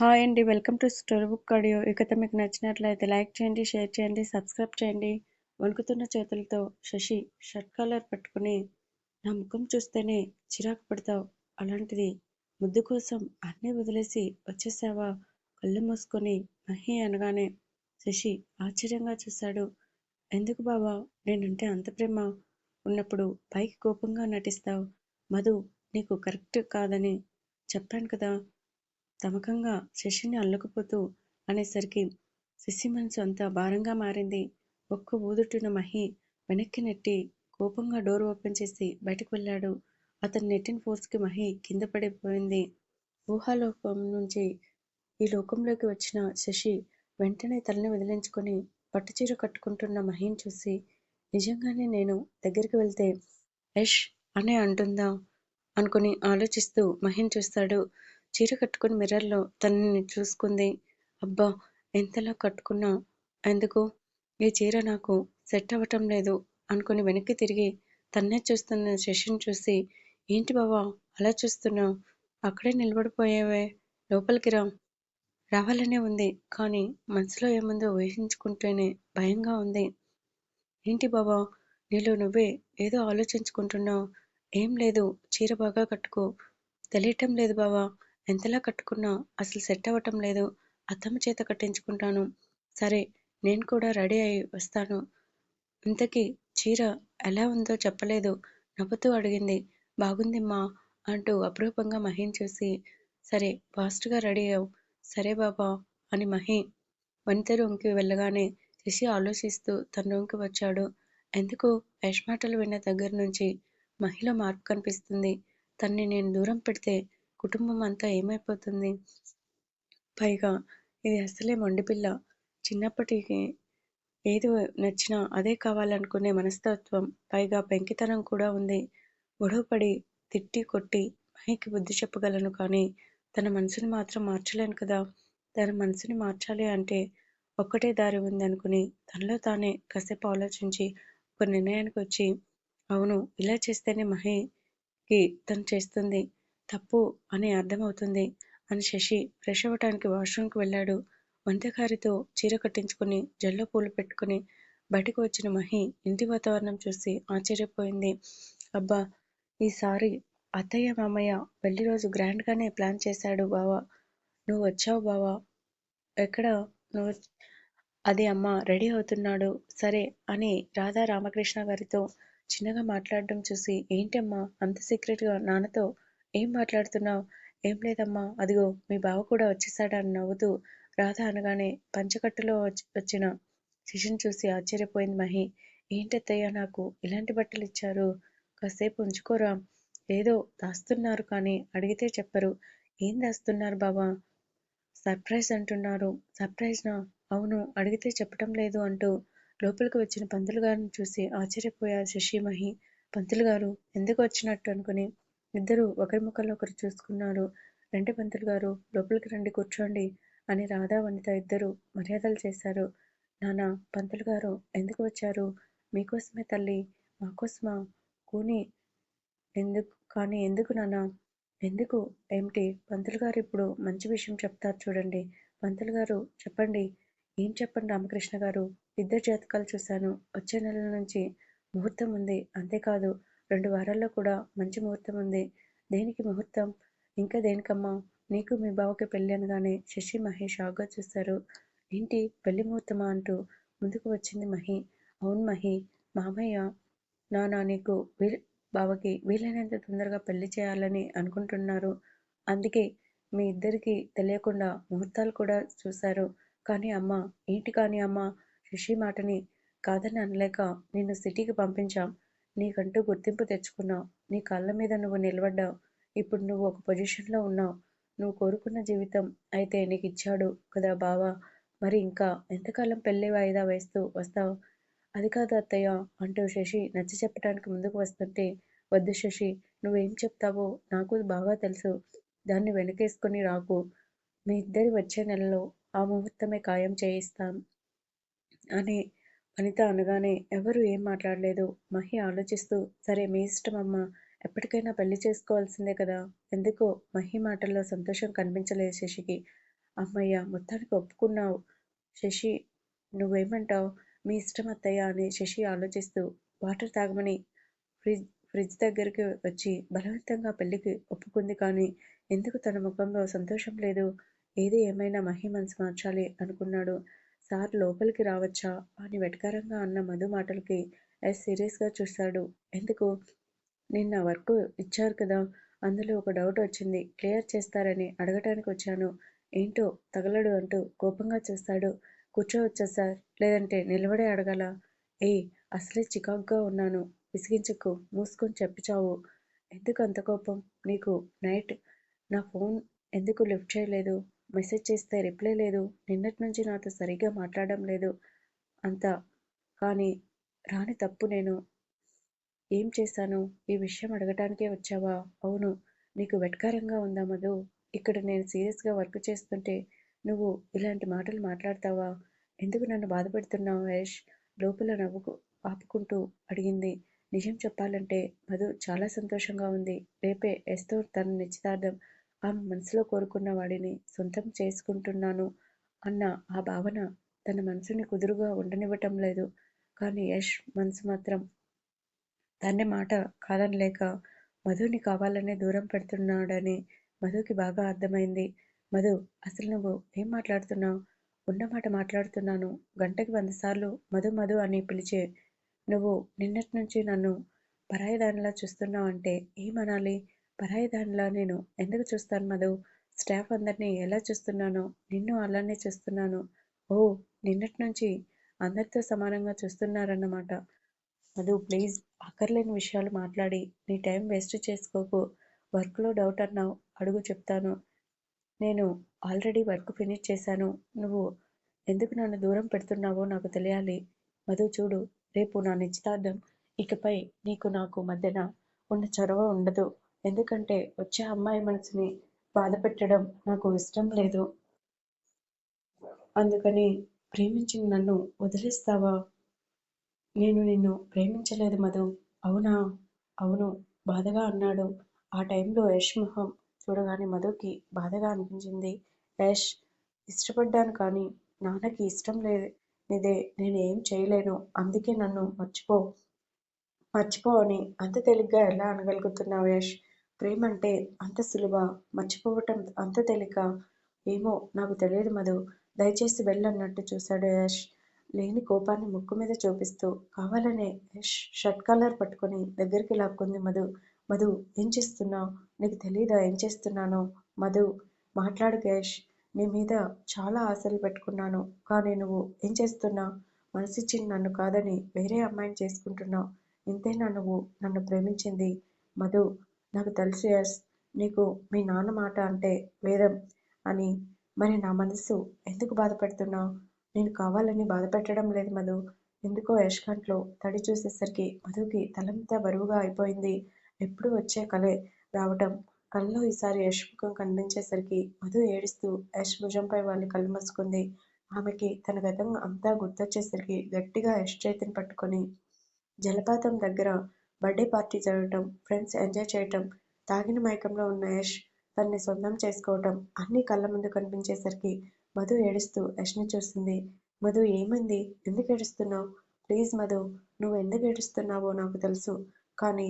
Hi అండి. Welcome to story book audio. ఈ కథ మీకు నచ్చినట్లయితే లైక్ చేయండి షేర్ చేయండి సబ్స్క్రైబ్ చేయండి. వణుకుతున్న చేతులతో శశి షర్ట్ కాలర్ పట్టుకుని నా ముఖం చూస్తేనే చిరాకు పడతావు. అలాంటిది ముద్దు కోసం అన్నీ వదిలేసి వచ్చేసావా? కళ్ళు మూసుకొని మహి అనగానే శశి ఆశ్చర్యంగా చూశాడు. ఎందుకు బావా? నేనంటే అంత ప్రేమ. ఉన్నప్పుడు పైకి కోపంగా నటిస్తావు. మధు నీకు కరెక్ట్ కాదని చెప్పాను కదా. తమకంగా శశిని అల్లుకుపోతూ అనేసరికి శశి మనసు అంతా భారంగా మారింది. ఒక్క ఊదుటున్న మహి వెనక్కి నెట్టి కోపంగా డోర్ ఓపెన్ చేసి బయటకు వెళ్ళాడు. అతని నెట్టిన ఫోర్స్కి మహి కింద పడిపోయింది. ఊహాలోకం నుంచి ఈ లోకంలోకి వచ్చిన శశి వెంటనే తలని వదిలించుకొని పట్టుచీర కట్టుకుంటున్న మహిని చూసి నిజంగానే నేను దగ్గరికి వెళ్తే యష్ అనే అంటుందా? అనుకుని ఆలోచిస్తూ మహిన్ చూస్తాడు. చీర కట్టుకుని మిర్రర్లో తనని చూసుకుంది. అబ్బా ఎంతలా కట్టుకున్నా ఎందుకు? ఈ చీర నాకు సెట్ అవ్వటం లేదు అనుకుని వెనక్కి తిరిగి తన్నే చూస్తున్న శశిని చూసి ఏంటి బావా అలా చూస్తున్నావు? అక్కడే నిలబడిపోయావే. లోపలికి రా. రావాలనే ఉంది కానీ మనసులో ఏముందో ఊహించుకుంటేనే భయంగా ఉంది. ఏంటి బావా నీలో నువ్వే ఏదో ఆలోచించుకుంటున్నావు. ఏం లేదు చీర బాగా కట్టుకో. తెలియటం లేదు బావా. ఎంతలా కట్టుకున్నా అసలు సెట్ అవ్వటం లేదు. అత్తమ్మ చేత కట్టించుకుంటాను. సరే నేను కూడా రెడీ అయి వస్తాను. ఇంతకీ చీర ఎలా ఉందో చెప్పలేదు. నవ్వుతూ అడిగింది. బాగుందిమ్మా అంటూ అపురూపంగా మహిని చూసి సరే ఫాస్ట్గా రెడీ అవు. సరే బాబా అని మహి వనిత రూమ్కి వెళ్ళగానే శశి ఆలోచిస్తూ తన రూమ్కి వచ్చాడు. ఎందుకు? యష్మాటలు విన్న దగ్గర నుంచి మహిళ మార్పు కనిపిస్తుంది. తన్ని నేను దూరం పెడితే కుటుంబం అంతా ఏమైపోతుంది? పైగా ఇది అసలే మొండిపిల్ల చిన్నప్పటికి ఏది నచ్చినా అదే కావాలనుకునే మనస్తత్వం. పైగా పెంకితనం కూడా ఉంది. గొడవపడి తిట్టి కొట్టి మహికి బుద్ధి చెప్పగలను కానీ తన మనసుని మాత్రం మార్చలేను కదా. తన మనసుని మార్చాలి అంటే ఒక్కటే దారి ఉంది అనుకుని తనలో తానే కాసేపు ఆలోచించి ఒక నిర్ణయానికి వచ్చి అవును ఇలా చేస్తేనే మహికి తను చేస్తుంది. తప్పు అని అర్థమవుతుంది అని శశి ఫ్రెష్ అవ్వటానికి వాష్రూమ్కి వెళ్ళాడు. వంతకారితో చీర కట్టించుకుని జల్లో పూలు పెట్టుకుని బయటకు వచ్చిన మహి ఇంటి వాతావరణం చూసి ఆశ్చర్యపోయింది. అబ్బా ఈసారి అత్తయ్య మామయ్య పెళ్ళి రోజు గ్రాండ్గానే ప్లాన్ చేశాడు బావా. నువ్వు వచ్చావు బావా. ఎక్కడ? నువ్వు అది అమ్మ రెడీ అవుతున్నాడు. సరే అని రాధా రామకృష్ణ గారితో చిన్నగా మాట్లాడడం చూసి ఏంటమ్మా అంత సీక్రెట్గా నాన్నతో ఏం మాట్లాడుతున్నావు? ఏం లేదమ్మా. అదిగో మీ బావ కూడా వచ్చేసాడని నవ్వుతూ రాధ అనగానే పంచకట్టులో వచ్చిన శిశుని చూసి ఆశ్చర్యపోయింది మహి. ఏంటత్తయ్య నాకు ఇలాంటి బట్టలు ఇచ్చారు? కాసేపు ఉంచుకోరా? ఏదో దాస్తున్నారు కానీ అడిగితే చెప్పరు. ఏం దాస్తున్నారు బావా? సర్ప్రైజ్ అంటున్నారు. సర్ప్రైజ్నా అవును అడిగితే చెప్పటం లేదు అంటూ లోపలికి వచ్చిన పంతులు గారిని చూసి ఆశ్చర్యపోయారు శశి మహి. పంతులు గారు ఎందుకు వచ్చినట్టు అనుకుని ఇద్దరూ ఒకరి ముఖంలో ఒకరు చూసుకున్నారు. రండి పంతులు గారు లోపలికి రండి కూర్చోండి అని రాధా వనిత ఇద్దరు మర్యాదలు చేశారు. నాన్న పంతులు గారు ఎందుకు వచ్చారు? మీకోసమే తల్లి మాకోసమా? కూని ఎందుకు కానీ ఎందుకు నాన్న? ఎందుకు? ఏమిటి? పంతులు గారు ఇప్పుడు మంచి విషయం చెప్తారు చూడండి. పంతులు గారు చెప్పండి. ఏం చెప్పండి రామకృష్ణ గారు? ఇద్దరు జాతకాలు చూశాను. వచ్చే నెల నుంచి ముహూర్తం ఉంది. అంతేకాదు రెండు వారాల్లో కూడా మంచి ముహూర్తం ఉంది. దేనికి ముహూర్తం? ఇంకా దేనికమ్మా? నీకు మీ బావకి పెళ్ళి అనగానే శశి మహేష్ షాక్గా చూశారు ఏంటి? పెళ్ళి ముహూర్తమా అంటూ ముందుకు వచ్చింది మహి. అవును మహి. మామయ్య నానా నీకు వీ బావకి వీలైనంత తొందరగా పెళ్ళి చేయాలని అనుకుంటున్నారు. అందుకే మీ ఇద్దరికి తెలియకుండా ముహూర్తాలు కూడా చూశారు. కానీ అమ్మ ఏంటి కానీ అమ్మ? శశి మాటని కాదని అనలేక నిన్ను సిటీకి పంపించాం. నీకంటూ గుర్తింపు తెచ్చుకున్నావు. నీ కాళ్ళ మీద నువ్వు నిలబడ్డావు. ఇప్పుడు నువ్వు ఒక పొజిషన్లో ఉన్నావు. నువ్వు కోరుకున్న జీవితం అయితే నీకు ఇచ్చాడు కదా బావా. మరి ఇంకా ఎంతకాలం పెళ్ళి వాయిదా వేస్తూ వస్తావు? అది కాదు అత్తయ్య అంటూ శశి నచ్చ చెప్పడానికి ముందుకు వస్తుంటే వద్దు శశి నువ్వేం చెప్తావో నాకు బాగా తెలుసు. దాన్ని వెనకేసుకొని రాకు. మీ ఇద్దరి వచ్చే నెలలో ఆ ముహూర్తమే ఖాయం చేయిస్తాం. అని అనిత అనగానే ఎవరు ఏం మాట్లాడలేదు మహి ఆలోచిస్తూ సరే మీ ఇష్టమమ్మా ఎప్పటికైనా పెళ్ళి చేసుకోవాల్సిందే కదా. ఎందుకో మహి మాటల్లో సంతోషం కనిపించలేదు శశికి. అమ్మయ్య మొత్తానికి ఒప్పుకున్నావు. శశి నువ్వేమంటావు? మీ ఇష్టం అత్తయ్య అని శశి ఆలోచిస్తూ వాటర్ తాగమని. ఫ్రిడ్జ్ ఫ్రిడ్జ్ దగ్గరికి వచ్చి బలవంతంగా పెళ్ళికి ఒప్పుకుంది కానీ ఎందుకు తన ముఖంలో సంతోషం లేదు? ఏది ఏమైనా మహి మనసు మార్చాలి అనుకున్నాడు. సార్ లోపలికి రావచ్చా? అని వెటకారంగా అన్న మధు మాటలకి ఎస్ సీరియస్గా చూశాడు ఎందుకు? నిన్న వర్క్ ఇచ్చారు కదా అందులో ఒక డౌట్ వచ్చింది. క్లియర్ చేస్తారని అడగటానికి వచ్చాను. ఏంటో తగలడు అంటూ కోపంగా చూస్తాడు. కూర్చోవచ్చా సార్? లేదంటే నిలబడే అడగాల? ఏ అసలే చికాగ్గా ఉన్నాను. విసిగించకు మూసుకొని చెప్పిచావు. ఎందుకు అంత కోపం? నీకు నైట్ నా ఫోన్ ఎందుకు లిఫ్ట్ చేయలేదు? మెసేజ్ చేస్తే రిప్లై లేదు. నిన్నటి నుంచి నాతో సరిగ్గా మాట్లాడడం లేదు. అంత. కానీ రాని తప్పు నేను. ఏం చేశాను? ఈ విషయం అడగటానికే వచ్చావా? అవును. నీకు వెట్కారంగా ఉందా మధు? ఇక్కడ నేను సీరియస్గా వర్క్ చేస్తుంటే నువ్వు ఇలాంటి మాటలు మాట్లాడతావా? ఎందుకు నన్ను బాధపెడుతున్నావు యష్? లోపల నవ్వుకు ఆపుకుంటూ అడిగింది. నిజం చెప్పాలంటే మధు చాలా సంతోషంగా ఉంది. రేపే ఎస్తో తన నిశ్చితార్థం ఆమె మనసులో కోరుకున్న వాడిని సొంతం చేసుకుంటున్నాను అన్న ఆ భావన తన మనసుని కుదురుగా ఉండనివ్వటం లేదు. కానీ యష్ మనసు మాత్రం తండ్రి మాట కాదనలేక మధుని కావాలనే దూరం పెడుతున్నాడని మధుకి బాగా అర్థమైంది. మధు అసలు నువ్వు ఏం మాట్లాడుతున్నావు? ఉన్నమాట మాట్లాడుతున్నాను. గంటకి వంద సార్లు మధు మధు అని పిలిచే నువ్వు నిన్నటి నుంచి నన్ను పరాయిదానిలా చూస్తున్నావంటే ఏమనాలి? పరాయి దానిలా నేను ఎందుకు చూస్తాను మధు? స్టాఫ్ అందరినీ ఎలా చూస్తున్నానో? నిన్ను అలానే చూస్తున్నాను. ఓ నిన్నటి నుంచి అందరితో సమానంగా చూస్తున్నారన్నమాట. మధు ప్లీజ్ అక్కర్లేని విషయాలు మాట్లాడి నీ టైం వేస్ట్ చేసుకోకు. వర్క్లో డౌట్ అన్నావు అడుగు చెప్తాను. నేను ఆల్రెడీ వర్క్ ఫినిష్ చేశాను. నువ్వు ఎందుకు నన్ను దూరం పెడుతున్నావో నాకు తెలియాలి. మధు చూడు రేపు నా నిశ్చితార్థం. ఇకపై నీకు నాకు మధ్యన ఉన్న చొరవ ఉండదు. ఎందుకంటే వచ్చే అమ్మాయి మనసుని బాధ పెట్టడం నాకు ఇష్టం లేదు. అందుకని ప్రేమించిన నన్ను వదిలేస్తావా? నేను నిన్ను ప్రేమించలేదు మధు. అవునా? అవును. బాధగా అన్నాడు. ఆ టైంలో యష్ మొహం చూడగానే మధుకి బాధగా అనిపించింది. యష్ ఇష్టపడ్డాను కానీ నాన్నకి ఇష్టం లేనిదే నేను ఏం చేయలేను. అందుకే నన్ను మర్చిపో. మర్చిపో అని అంత తేలిగ్గా ఎలా అనగలుగుతున్నావు యష్? ప్రేమంటే అంత సులువ? మర్చిపోవటం అంత తేలిక? ఏమో నాకు తెలియదు మధు. దయచేసి వెళ్ళన్నట్టు చూశాడు యష్. లేని కోపాన్ని ముక్కు మీద చూపిస్తూ కావాలనే యష్ షర్ట్ కాలర్ పట్టుకొని దగ్గరికి లాక్కుంది మధు. మధు ఏం చేస్తున్నావు? నీకు తెలీదా ఏం చేస్తున్నానో? మధు మాట్లాడు యష్. నీ మీద చాలా ఆశలు పెట్టుకున్నాను. కానీ నువ్వు ఏం చేస్తున్నావు మనసిచ్చింది నన్ను కాదని వేరే అమ్మాయిని చేసుకుంటున్నావు. ఇంతేనా నువ్వు నన్ను ప్రేమించింది? మధు నాకు తెలుసు యస్. నీకు మీ నాన్న మాట అంటే వేదం అని. మరి నా మనసు ఎందుకు బాధపెడుతున్నావు? నేను కావాలని బాధపెట్టడం లేదు మధు. ఎందుకో యష్ తడి చూసేసరికి మధుకి తలంతా బరువుగా అయిపోయింది. ఎప్పుడు వచ్చే కలే రావటం. కళ్ళలో ఈసారి యష్ ముఖం కనిపించేసరికి మధు ఏడుస్తూ యష్ భుజంపై వాళ్ళు కళ్ళు మూసుకుంది. ఆమెకి తన గతం అంతా గుర్తొచ్చేసరికి గట్టిగా యష్ చేతిని పట్టుకొని జలపాతం దగ్గర బర్త్డే పార్టీ జరగటం ఫ్రెండ్స్ ఎంజాయ్ చేయటం తాగిన మైకంలో ఉన్న యష్ తన్ని సొంతం చేసుకోవటం అన్నీ కళ్ళ ముందు కనిపించేసరికి మధు ఏడుస్తూ యష్ని చూసింది మధు ఏమైంది? ఎందుకు ఏడుస్తున్నావు? ప్లీజ్ మధు నువ్వు ఎందుకు ఏడుస్తున్నావో నాకు తెలుసు. కానీ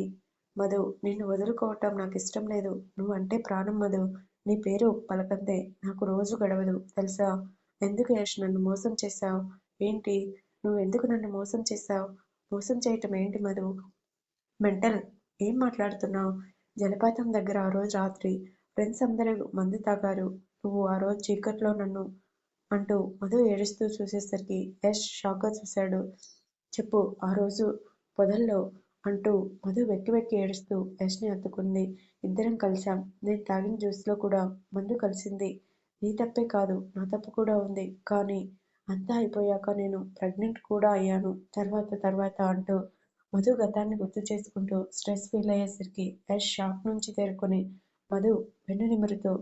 మధు నిన్ను వదులుకోవటం నాకు ఇష్టం లేదు. నువ్వంటే ప్రాణం మధు. నీ పేరు పలకందే నాకు రోజు గడవదు. తెలుసా? ఎందుకు యష్ నన్ను మోసం చేశావు? ఏంటి? నువ్వు ఎందుకు నన్ను మోసం చేశావు? మోసం చేయటం ఏంటి మధు? మెంటల్ ఏం మాట్లాడుతున్నావు? జలపాతం దగ్గర ఆ రోజు రాత్రి ఫ్రెండ్స్ అందరూ మందు తాగారు. నువ్వు ఆ రోజు చీకట్లో నన్ను అంటూ మధు ఏడుస్తూ చూసేసరికి యష్ షాక్గా చూశాడు. చెప్పు ఆ రోజు పొదల్లో అంటూ మధు వెక్కి వెక్కి ఏడుస్తూ యష్ని హత్తుకుంది ఇద్దరం కలిశాం. నేను తాగిన జ్యూస్లో కూడా మందు కలిసింది. నీ తప్పే కాదు నా తప్పు కూడా ఉంది. కానీ అంతా అయిపోయాక నేను ప్రెగ్నెంట్ కూడా అయ్యాను. తర్వాత తర్వాత అంటూ మధు గతాన్ని గుర్తు చేసుకుంటూ స్ట్రెస్ ఫీల్ అయ్యేసరికి యష్ షాక్ నుంచి తేరుకొని మధు వెన్ను నిమురుతూ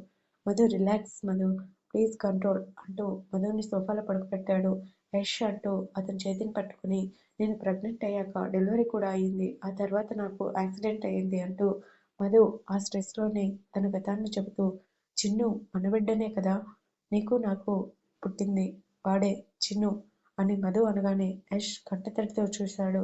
Madhu relax Madhu please control అంటూ మధుని సోఫాలో పడుకోబెట్టాడు యష్ అంటూ అతని చేతిని పట్టుకుని నేను ప్రెగ్నెంట్ అయ్యాక డెలివరీ కూడా అయ్యింది ఆ తర్వాత నాకు యాక్సిడెంట్ అయ్యింది అంటూ మధు ఆ స్ట్రెస్లోనే తన గతాన్ని చెబుతూ చిన్ను మనబిడ్డనే కదా నీకు నాకు పుట్టింది వాడే చిన్ను అని మధు అనగానే యష్ కంటతడితో చూశాడు.